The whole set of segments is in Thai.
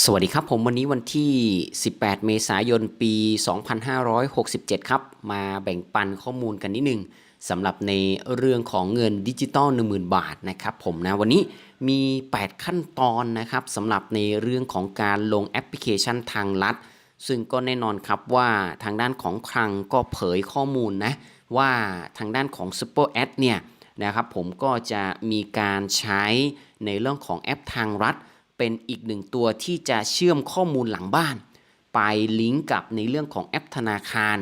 สวัสดีครับผมวันนี้วันที่ 18 เมษายน ปี 2567 ครับ มาแบ่งปันข้อมูลกันนิดนึงสำหรับในเรื่องของเงินดิจิตอล10,000 บาทนะครับผมนะวันนี้มี 8 ขั้นตอนนะครับสำหรับในเรื่องของการลงแอปพลิเคชันทางลัด ซึ่งก็แน่นอนครับว่าทางด้านของคลังก็เผยข้อมูลนะว่าทางด้านของ Super Ad เนี่ยนะครับผมก็จะมีการใช้ในเรื่องของแอปทางรัฐ เป็นอีกหนึ่งตัวที่จะเชื่อมข้อมูลหลังบ้าน ไปลิงก์กับในเรื่องของแอปธนาคาร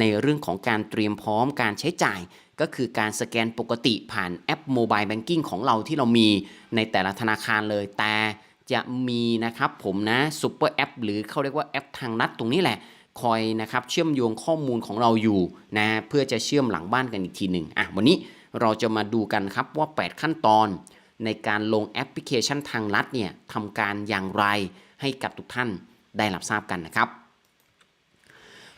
ในเรื่องของการเตรียมพร้อมการใช้จ่าย ก็คือการสแกนปกติผ่านแอปโมบายแบงกิ้งของเราที่เรามีในแต่ละธนาคารเลยแต่จะมีนะครับผมนะซูเปอร์แอปหรือเขาเรียกว่าแอปทางนัดตรงนี้แหละ คอยนะครับเชื่อมโยงข้อมูลของเราอยู่นะเพื่อจะเชื่อมหลังบ้านกันอีกทีหนึ่งอะวันนี้เราจะมาดูกันครับว่า 8 ขั้นตอน ในการลงแอปพลิเคชันทางลัดเนี่ยทำการอย่างไรให้กับทุกท่านได้รับทราบกันนะครับ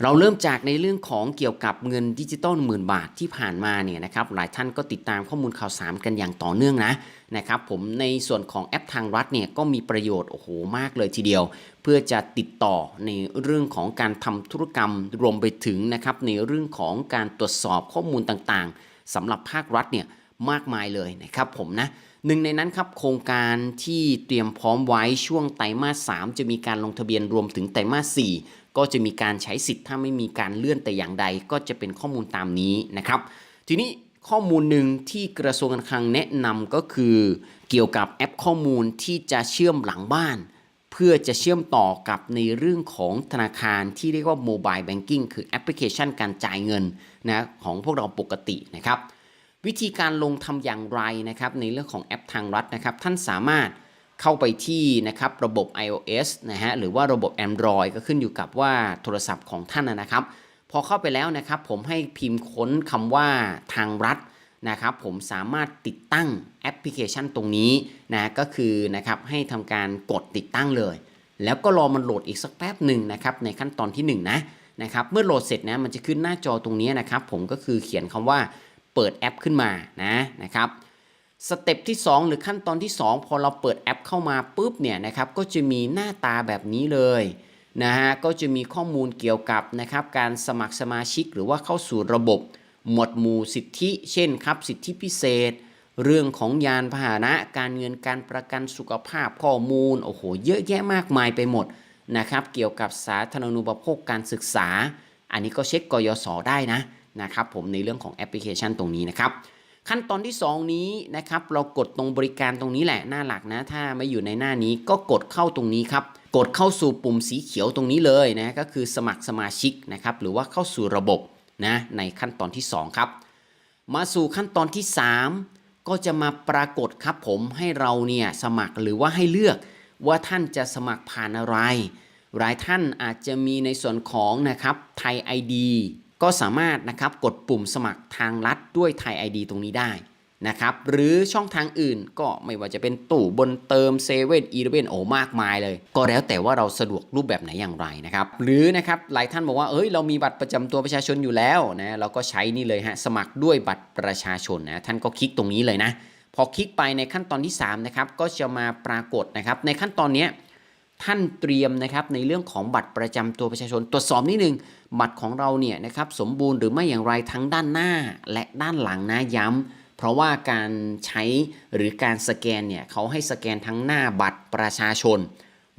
เราเริ่มจากในเรื่องของเกี่ยวกับเงินดิจิตอลหมื่นบาทที่ผ่านมาเนี่ยนะครับหลายท่านก็ติดตามข้อมูลข่าวสารกันอย่างต่อเนื่องนะนะครับผมในส่วนของแอปทางรัฐเนี่ยก็มีประโยชน์โอ้โหมากเลยทีเดียว เพื่อจะติดต่อในเรื่องของการทำธุรกรรมรวมไปถึงนะครับในเรื่องของการตรวจสอบข้อมูลต่างๆสำหรับภาครัฐเนี่ย มากมายเลยนะครับผมนะหนึ่งในนั้นครับโครงการที่เตรียมพร้อมไว้ช่วงไตรมาส 3 จะมีการลงทะเบียนรวมถึงไตรมาส 4 ก็จะมีการใช้สิทธิ์ถ้าไม่มีการเลื่อนแต่อย่างใด ก็จะเป็นข้อมูลตามนี้นะครับ ทีนี้ข้อมูลหนึ่งที่กระทรวงการคลังแนะนำก็คือเกี่ยวกับแอปข้อมูลที่จะเชื่อมหลังบ้าน เพื่อจะเชื่อมต่อกับในเรื่องของธนาคารที่เรียกว่าโมบายแบงกิ้งคือแอปพลิเคชันการจ่ายเงินนะของพวกเราปกตินะครับ วิธีการลงทำอย่างไรนะครับในเรื่องของแอปทางรัฐนะครับท่านสามารถเข้าไปที่นะครับระบบ iOS นะฮะหรือว่าระบบ Android ก็ขึ้นอยู่กับว่าโทรศัพท์ของท่านนะครับ พอเข้าไปแล้วนะครับ ผมให้พิมพ์ค้นคำว่าทางรัฐนะครับ ผมสามารถติดตั้งแอปพลิเคชันตรงนี้นะก็คือนะครับให้ทำการกดติดตั้งเลย แล้วก็รอมันโหลดอีกสักแป๊บหนึ่งนะครับในขั้นตอนที่1นงนะนะครับเมื่อโหลดเสร็จนะมันจะขึ้นหน้าจอตรงนี้นะครับ ผมก็คือเขียนคำว่า เปิดแอปขึ้นมานะนะครับสเต็ปที่ 2 หรือขั้นตอนที่ 2 พอเราเปิดแอปเข้ามาปุ๊บเนี่ยนะครับก็จะมีหน้าตาแบบนี้เลยนะฮะก็จะมีข้อมูลเกี่ยวกับนะครับการสมัครสมาชิกหรือว่าเข้าสู่ระบบ หมวดหมู่สิทธิ เช่นครับสิทธิพิเศษ เรื่องของยานพาหนะ การเงินการประกันสุขภาพข้อมูลโอ้โหเยอะแยะมากมายไปหมดนะครับเกี่ยวกับสาธารณูปโภคการศึกษา อันนี้ก็เช็คกยศได้นะ นะครับผมในเรื่องของแอปพลิเคชันตรงนี้นะครับ ขั้นตอนที่ 2 นี้นะครับเรากดตรงบริการตรงนี้แหละหน้าหลักนะ ถ้าไม่อยู่ในหน้านี้ก็กดเข้าตรงนี้ครับกดเข้าสู่ปุ่มสีเขียวตรงนี้เลยนะก็คือสมัครสมาชิกนะครับหรือว่าเข้าสู่ระบบนะในขั้นตอนที่ 2 ครับ มาสู่ขั้นตอนที่ 3 ก็จะมาปรากฏครับผมให้เราเนี่ยสมัครหรือว่าให้เลือกว่าท่านจะสมัครผ่านอะไร หลายท่านอาจจะมีในส่วนของนะครับไทย ID ก็สามารถนะครับกดปุ่มสมัครทางลัดด้วยไทย ID ตรงนี้ได้นะครับหรือช่องทางอื่นก็ไม่ว่าจะเป็นตู้บนเติมเซเว่นอีเลเวนโอมากมายเลย ก็แล้วแต่ว่าเราสะดวกรูปแบบไหนอย่างไรนะครับหรือนะครับหลายท่านบอกว่าเอ้ยเรามีบัตรประจำตัวประชาชนอยู่แล้วนะเราก็ใช้นี่เลยฮะสมัครด้วยบัตรประชาชนนะท่านก็คลิกตรงนี้เลยนะพอคลิกไปในขั้นตอนที่3นะครับก็จะมาปรากฏนะครับในขั้นตอนนี้ ท่านเตรียมนะครับในเรื่องของบัตรประจำตัวประชาชน ตรวจสอบนิดนึงบัตรของเราเนี่ยนะครับสมบูรณ์หรือไม่อย่างไรทั้งด้านหน้าและด้านหลังนะย้ำเพราะว่าการใช้หรือการสแกนเนี่ยเขาให้สแกนทั้งหน้าบัตรประชาชน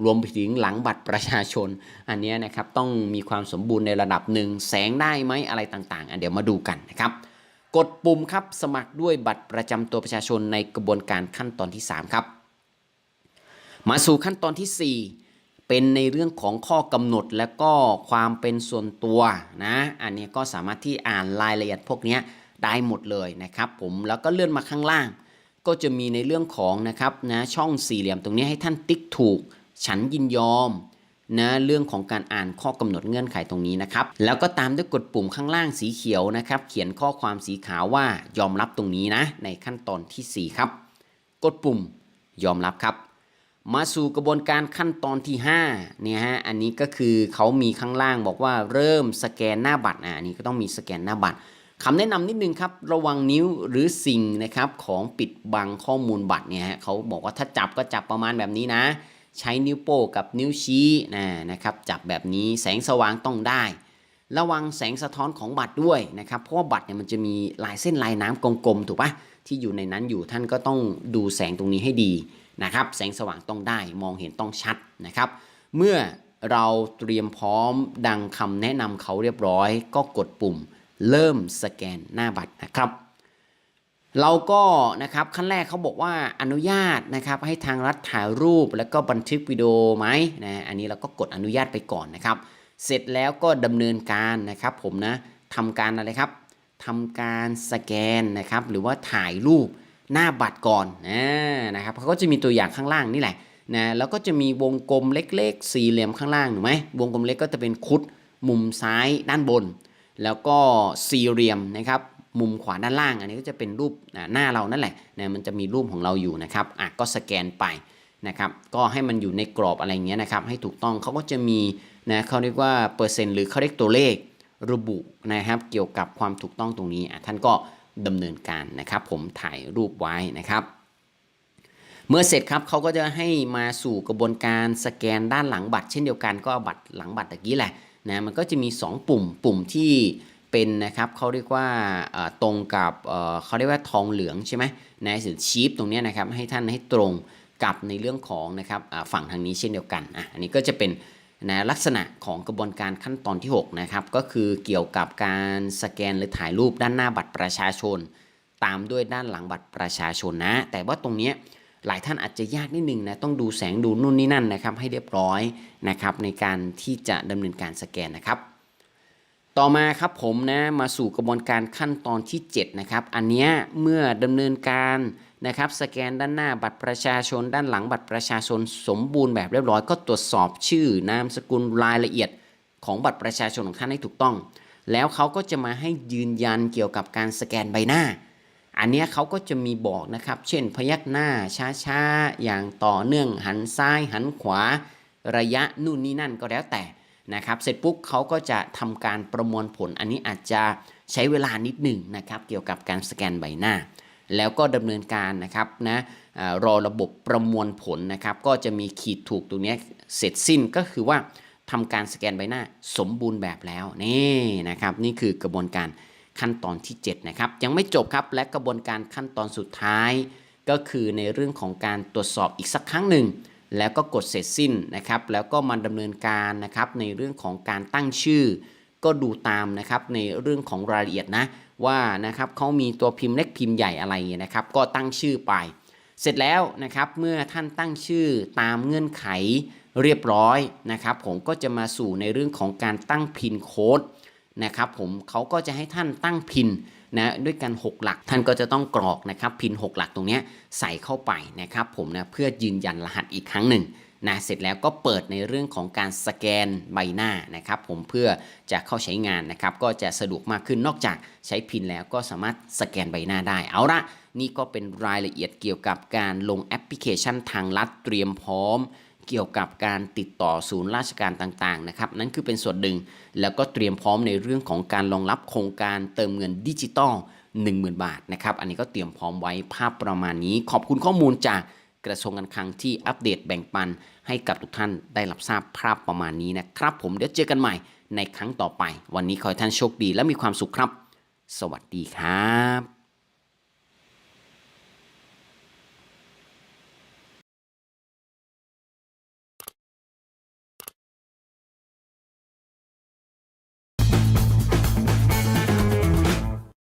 รวมไปถึงหลังบัตรประชาชน อันนี้นะครับต้องมีความสมบูรณ์ในระดับหนึ่งแสงได้ไหมอะไรต่างๆอันเดี๋ยวมาดูกันนะครับกดปุ่มครับสมัครด้วยบัตรประจำตัวประชาชนในกระบวนการขั้นตอนที่ 3 ครับ มาสู่ขั้นตอนทีสี่ 4 เป็นในเรื่องของข้อกำหนดและก็ความเป็นส่วนตัวนะอันนี้ก็สามารถที่อ่านรายละเอียดพวกนี้ได้หมดเลยนะครับผมแล้วก็เลื่อนมาข้างล่าง ก็จะมีในเรื่องของนะครับนะช่องสี่เหลี่ยมตรงนี้ให้ท่านติ๊กถูก ฉันยินยอมนะเรื่องของการอ่านข้อกำหนดเงื่อนไขตรงนี้นะครับ แล้วก็ตามด้วยกดปุ่มข้างล่างสีเขียวนะครับ เขียนข้อความสีขาวว่ายอมรับตรงนี้นะ ในขั้นตอนทีสี่4 ครับ กดปุ่มยอมรับครับ มาสู่กระบวนการขั้นตอนที่5เนี่ยฮะอันนี้ก็คือเขามีข้างล่างบอกว่าเริ่มสแกนหน้าบัตรอะอันนี้ก็ต้องมีสแกนหน้าบัตรคำแนะนำนิดนึงครับ ระวังนิ้วหรือสิ่งนะครับของปิดบังข้อมูลบัตรเนี่ยฮะเขาบอกว่าถ้าจับก็จับประมาณแบบนี้นะ ใช้นิ้วโป้งกับนิ้วชี้นะนะครับจับแบบนี้แสงสว่างต้องได้ ระวังแสงสะท้อนของบัตรด้วยนะครับเพราะว่าบัตรเนี่ยมันจะมีลายเส้นลายน้ำกลมๆถูกปะที่อยู่ในนั้นอยู่ท่านก็ต้องดูแสงตรงนี้ให้ดี นะครับแสงสว่างต้องได้มองเห็นต้องชัดนะครับ เมื่อเราเตรียมพร้อมดังคำแนะนำเขาเรียบร้อย ก็กดปุ่มเริ่มสแกนหน้าบัตรนะครับ เราก็นะครับขั้นแรกเขาบอกว่าอนุญาตนะครับให้ทางรัฐถ่ายรูปแล้วก็บันทึกวิดีโอไหมนะอันนี้เราก็กดอนุญาตไปก่อนนะครับ เสร็จแล้วก็ดำเนินการนะครับ ผมนะทำการอะไรครับทำการสแกนนะครับหรือว่าถ่ายรูป หน้าบัตรก่อนนะนะครับเขาก็จะมีตัวอย่างข้างล่างนี่แหละนะแล้วก็จะมีวงกลมเล็กๆ สี่เหลี่ยมข้างล่างถูกไหมวงกลมเล็กก็จะเป็นคุดมุมซ้ายด้านบน แล้วก็สี่เหลี่ยมนะครับมุมขวาด้านล่าง อันนี้ก็จะเป็นรูปหน้าเรานั่นแหละนะมันจะมีรูปของเราอยู่นะครับอะก็สแกนไปนะครับก็ให้มันอยู่ในกรอบอะไรเงี้ยนะครับให้ถูกต้องเขาก็จะมีนะเขาเรียกว่าเปอร์เซ็นต์หรือเขาเรียกตัวเลขระบุนะครับเกี่ยวกับความถูกต้องตรงนี้อะท่านก็ ดำเนินการนะครับ ผมถ่ายรูปไว้นะครับ เมื่อเสร็จครับเขาก็จะให้มาสู่กระบวนการสแกนด้านหลังบัตร เช่นเดียวกันก็บัตรหลังบัตรตะกี้แหละนะมันก็จะมี 2 ปุ่มปุ่มที่เป็นนะครับเขาเรียกว่าตรงกับเขาเรียกว่าทองเหลืองใช่ไหมในส่วนชีฟตรงนี้นะครับให้ท่านให้ตรงกับในเรื่องของนะครับฝั่งทางนี้เช่นเดียวกันอะอันนี้ก็จะเป็น นะลักษณะของกระบวนการขั้นตอนที่ 6 นะครับ ก็คือเกี่ยวกับการสแกนหรือถ่ายรูปด้านหน้าบัตรประชาชน ตามด้วยด้านหลังบัตรประชาชนนะ แต่ว่าตรงนี้หลายท่านอาจจะยากนิดนึงนะต้องดูแสงดูนู่นนี่นั่นนะครับให้เรียบร้อยนะครับในการที่จะดำเนินการสแกนนะครับ ต่อมาครับผมนะมาสู่กระบวนการขั้นตอนที่ 7 นะครับ อันนี้เมื่อดำเนินการ นะครับสแกนด้านหน้าบัตรประชาชน ด้านหลังบัตรประชาชนสมบูรณ์แบบเรียบร้อย ก็ตรวจสอบชื่อนามสกุลรายละเอียดของบัตรประชาชนของท่านให้ถูกต้อง แล้วเขาก็จะมาให้ยืนยันเกี่ยวกับการสแกนใบหน้า อันนี้เขาก็จะมีบอกนะครับ เช่นพยักหน้าช้าๆ อย่างต่อเนื่องหันซ้ายหันขวา ระยะนู่นนี่นั่นก็แล้วแต่นะครับเสร็จปุ๊บเขาก็จะทำการประมวลผล อันนี้อาจจะใช้เวลานิดหนึ่งนะครับเกี่ยวกับการสแกนใบหน้า แล้วก็ดำเนินการนะครับนะรอระบบประมวลผลนะครับก็จะมีขีดถูกตรงนี้เสร็จสิ้นก็คือว่าทำการสแกนใบหน้าสมบูรณ์แบบแล้วนี่นะครับนี่คือกระบวนการขั้นตอนที่ 7 นะครับ ยังไม่จบครับและกระบวนการขั้นตอนสุดท้าย ก็คือในเรื่องของการตรวจสอบอีกสักครั้งหนึ่ง แล้วก็กดเสร็จสิ้นนะครับ แล้วก็มาดำเนินการนะครับในเรื่องของการตั้งชื่อ ก็ดูตามนะครับในเรื่องของรายละเอียดนะว่านะครับเขามีตัวพิมพ์เล็กพิมพ์ใหญ่อะไรนะครับก็ตั้งชื่อไป เสร็จแล้วนะครับเมื่อท่านตั้งชื่อตามเงื่อนไขเรียบร้อยนะครับผมก็จะมาสู่ในเรื่องของการตั้งพินโค้ดนะครับผมเขาก็จะให้ท่านตั้งพินนะด้วยกัน 6 หลักท่านก็จะต้องกรอกนะครับพิน 6 หลักตรงนี้ใส่เข้าไปนะครับผมนะเพื่อยืนยันรหัสอีกครั้งหนึ่ง นะเสร็จแล้วก็เปิดในเรื่องของการสแกนใบหน้านะครับ ผมเพื่อจะเข้าใช้งานนะครับ ก็จะสะดวกมากขึ้นนอกจากใช้พินแล้วก็สามารถสแกนใบหน้าได้ เอาละนี่ก็เป็นรายละเอียดเกี่ยวกับการลงแอปพลิเคชันทางลัดเตรียมพร้อม เกี่ยวกับการติดต่อศูนย์ราชการต่างๆนะครับนั่นคือเป็นส่วนหนึ่งแล้วก็เตรียมพร้อมในเรื่องของการรองรับโครงการเติมเงินดิจิตอล10,000 บาทนะครับ อันนี้ก็เตรียมพร้อมไว้ภาพประมาณนี้ ขอบคุณข้อมูลจาก กระทรวงการคลังที่อัปเดตแบ่งปันให้กับทุกท่านได้รับทราบภาพประมาณนี้นะครับ ผมเดี๋ยวเจอกันใหม่ในครั้งต่อไป วันนี้ขอให้ท่านโชคดีและมีความสุขครับ สวัสดีครับ